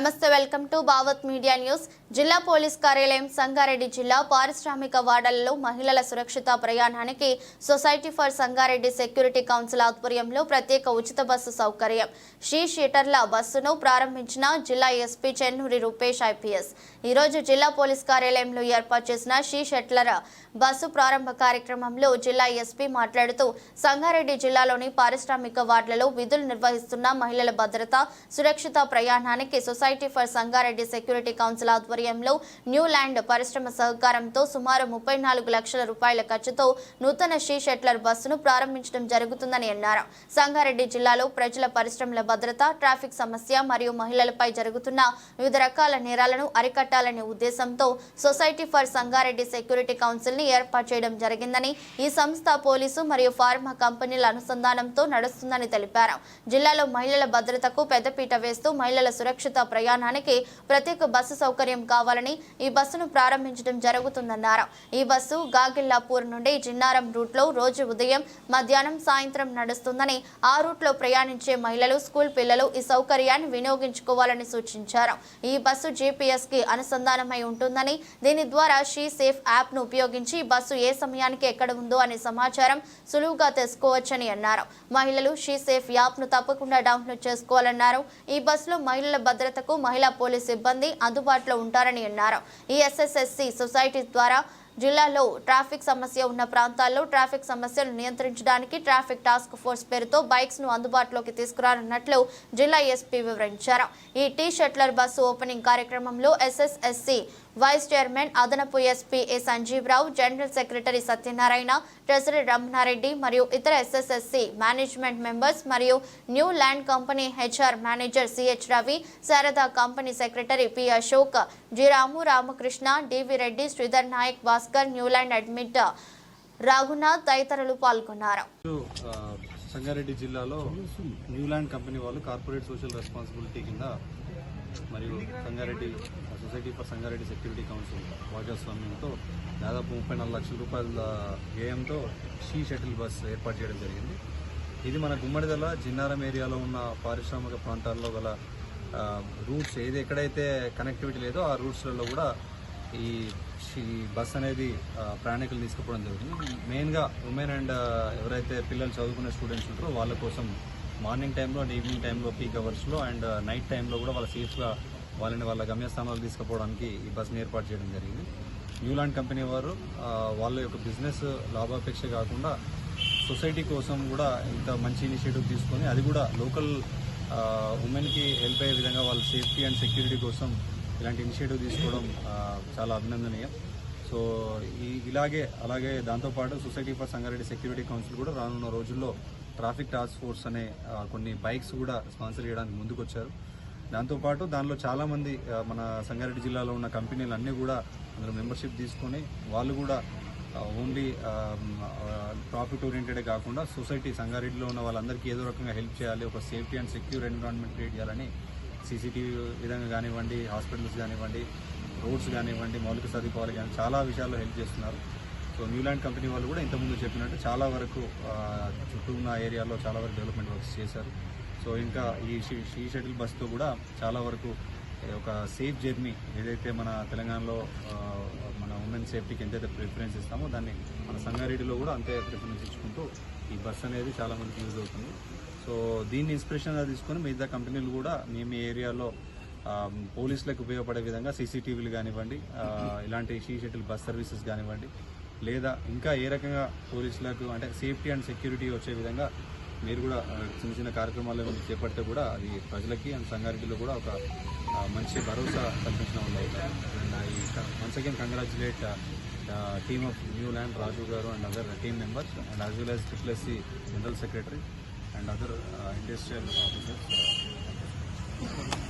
నమస్తే welcome to Bhavat media news. జిల్లా police కార్యాలయం సంగారెడ్డి జిల్లా పారిశ్రామిక వాడలలో మహిళల సురక్షిత ప్రయాణానికి society for Sangareddy security council ఆధ్వర్యంలో ప్రత్యేక ఉచిత బస్సు సౌకర్యం. షీ షీటర్ల బస్సును ప్రారంభించిన జిల్లా ఎస్పీ చెన్నూరి రూపేష్ ఐపీఎస్. ఈరోజు జిల్లా పోలీస్ కార్యాలయంలో ఏర్పాటు చేసిన షీ షెట్లర్ బస్సు ప్రారంభ కార్యక్రమంలో జిల్లా ఎస్పీ మాట్లాడుతూ సంగారెడ్డి జిల్లాలోని పారిశ్రామిక వార్డులలో విధులు నిర్వహిస్తున్న మహిళల భద్రత సురక్షిత ప్రయాణానికి society for Sangareddy security council ఆధ్వర్యంలో న్యూ ల్యాండ్ పరిశ్రమ సహకారంతో సుమారు ముప్పై నాలుగు లక్షల రూపాయల ఖర్చుతో నూతన షీ షెట్లర్ బస్సును ప్రారంభించడం జరుగుతుందని అన్నారు. సంగారెడ్డి జిల్లాలో ప్రజల పరిశ్రమల భద్రత ట్రాఫిక్ సమస్య మరియు మహిళలపై జరుగుతున్న వివిధ రకాల నేరాలను అరికట్టాలనే ఉద్దేశంతో సొసైటీ ఫర్ సంగారెడ్డి సెక్యూరిటీ కౌన్సిల్ని ఏర్పాటు చేయడం జరిగిందని ఈ సంస్థ పోలీసు మరియు ఫార్మా కంపెనీల అనుసంధానంతో నడుస్తుందని తెలిపారు. జిల్లాలో మహిళల భద్రతకు పెద్దపీట వేస్తూ మహిళల సురక్షిత ప్రయాణానికి ప్రత్యేక బస్సు సౌకర్యం కావాలని ఈ బస్సును ప్రారంభించడం జరుగుతుందన్నారు. ఈ బస్సు గాగిల్లాపూర్ నుండి జిన్నారం రూట్లో రోజు ఉదయం మధ్యాహ్నం సాయంత్రం నడుస్తుందని ఆ రూట్లో ప్రయాణించే మహిళలు స్కూల్ పిల్లలు ఈ సౌకర్యాన్ని వినియోగించుకోవాలని సూచించారు. ఈ బస్సు జీపీఎస్కి అనుసంధానమై ఉంటుందని దీని ద్వారా షీ సేఫ్ యాప్ను ఉపయోగించి బస్సు ఏ సమయానికి ఎక్కడ ఉందో అనే సమాచారం సులువుగా తెలుసుకోవచ్చని అన్నారు. మహిళలు షీ సేఫ్ యాప్ను తప్పకుండా డౌన్లోడ్ చేసుకోవాలన్నారు. ఈ బస్సులో మహిళల భద్రత మహిళా పోలీస్ సిబ్బంది అందుబాటులో ఉంటారని అన్నారు. ఈ ఎస్ఎస్ఎస్సి సొసైటీ ద్వారా జిల్లాలో ట్రాఫిక్ సమస్య ఉన్న ప్రాంతాల్లో ట్రాఫిక్ సమస్యలు నియంత్రించడానికి ట్రాఫిక్ టాస్క్ ఫోర్స్ పేరుతో బైక్స్ను అందుబాటులోకి తీసుకురానున్నట్లు జిల్లా ఎస్పీ వివరించారు. ఈ టీ షట్లర్ బస్సు ఓపెనింగ్ కార్యక్రమంలో ఎస్ఎస్ఎస్సి వైస్ చైర్మన్ అదనపు SP A Sanjeevarao general secretary Satyanarayana treasury Ramanareddy మరియు ఇతర ఎస్ఎస్ఎస్సి మేనేజ్మెంట్ మెంబర్స్ మరియు Neuland company HR manager CH Ravi Sharada company secretary P. Ashok G Ramu Ramakrishna DV Reddy Sridhar Nayak Bhaskar Neuland admin Raghunath తదితరులు పాల్గొన్నారు. సంగారెడ్డి జిల్లాలో Newland company వాళ్ళు corporate social responsibility కింద మరియు Sangareddy society for Sangareddy security council భాగస్వామ్యంతో దాదాపు ముప్పై నాలుగు లక్షల రూపాయల వ్యయంతో షీ షటిల్ బస్ ఏర్పాటు చేయడం జరిగింది. ఇది మన గుమ్మడిదల జిన్నారం ఏరియాలో ఉన్న పారిశ్రామిక ప్రాంతాల్లో గల రూట్స్. ఏది ఎక్కడైతే కనెక్టివిటీ లేదో ఆ రూట్స్లలో కూడా ఈ ఈ బస్ అనేది ప్రయాణికులు తీసుకుపోవడం జరుగుతుంది. మెయిన్గా ఉమెన్ అండ్ ఎవరైతే పిల్లలు చదువుకునే స్టూడెంట్స్ ఉంటారో వాళ్ళ కోసం మార్నింగ్ టైంలో అండ్ ఈవినింగ్ టైంలో పీక్ అవర్స్లో అండ్ నైట్ టైంలో కూడా వాళ్ళ సేఫ్గా వాళ్ళని వాళ్ళ గమ్యస్థానాలు తీసుకుపోవడానికి ఈ బస్ని ఏర్పాటు చేయడం జరిగింది. న్యూలాండ్ కంపెనీ వారు వాళ్ళ యొక్క బిజినెస్ లాభాపేక్ష కాకుండా సొసైటీ కోసం కూడా ఇంత మంచి ఇనిషియేటివ్ తీసుకొని అది కూడా లోకల్ ఉమెన్కి హెల్ప్ అయ్యే విధంగా వాళ్ళ సేఫ్టీ అండ్ సెక్యూరిటీ కోసం ఇలాంటి ఇనిషియేటివ్ తీసుకోవడం చాలా అభినందనీయం. సో ఈ ఇలాగే అలాగే దాంతోపాటు society for Sangareddy security council కూడా రానున్న రోజుల్లో ట్రాఫిక్ టాస్క్ ఫోర్స్ అనే కొన్ని బైక్స్ కూడా స్పాన్సర్ చేయడానికి ముందుకొచ్చారు. దాంతోపాటు దానిలో చాలామంది మన సంగారెడ్డి జిల్లాలో ఉన్న కంపెనీలు అన్నీ కూడా అందులో మెంబర్షిప్ తీసుకొని వాళ్ళు కూడా ఓన్లీ ప్రాఫిట్ ఓరియంటెడే కాకుండా సొసైటీ సంగారెడ్డిలో ఉన్న వాళ్ళందరికీ ఏదో రకంగా హెల్ప్ చేయాలి ఒక safety and secure environment create చేయాలని సీసీటీవీ విధంగా కానివ్వండి హాస్పిటల్స్ కానివ్వండి రోడ్స్ కానివ్వండి మౌలిక సదుపాయాలు కానీ చాలా విషయాల్లో హెల్ప్ చేస్తున్నారు. సో న్యూలాండ్ కంపెనీ వాళ్ళు కూడా ఇంతకుముందు చెప్పినట్టు చాలా వరకు చుట్టూ ఉన్న ఏరియాలో చాలా వరకు డెవలప్మెంట్ వర్క్స్ చేశారు. సో ఇంకా ఈ షీ- షటిల్ బస్తో కూడా చాలా వరకు ఒక సేఫ్ జర్నీ ఏదైతే మన తెలంగాణలో మన ఉమెన్ సేఫ్టీకి ఎంతైతే ప్రిఫరెన్స్ ఇస్తామో దాన్ని మన సంగారెడ్డిలో కూడా అంతే ప్రిఫరెన్స్ ఇచ్చుకుంటూ ఈ బస్ అనేది చాలామందికి యూజ్ అవుతుంది. సో దీన్ని ఇన్స్పిరేషన్గా తీసుకొని మిగతా కంపెనీలు కూడా మీ మీ ఏరియాలో పోలీసులకు ఉపయోగపడే విధంగా సీసీటీవీలు కానివ్వండి ఇలాంటి షీ షటిల్ బస్ సర్వీసెస్ కానివ్వండి లేదా ఇంకా ఏ రకంగా పోలీసులకు అంటే సేఫ్టీ అండ్ సెక్యూరిటీ వచ్చే విధంగా మీరు కూడా చిన్న చిన్న కార్యక్రమాలు చేపడితే కూడా అది ప్రజలకి అండ్ సంగారెడ్డిలో కూడా ఒక మంచి భరోసా కల్పించిన వాళ్ళు అవుతారు అండ్ ఈ once again congratulate team of Neuland Raju garu and other team members and as well as triple S C general secretary and other industrial officers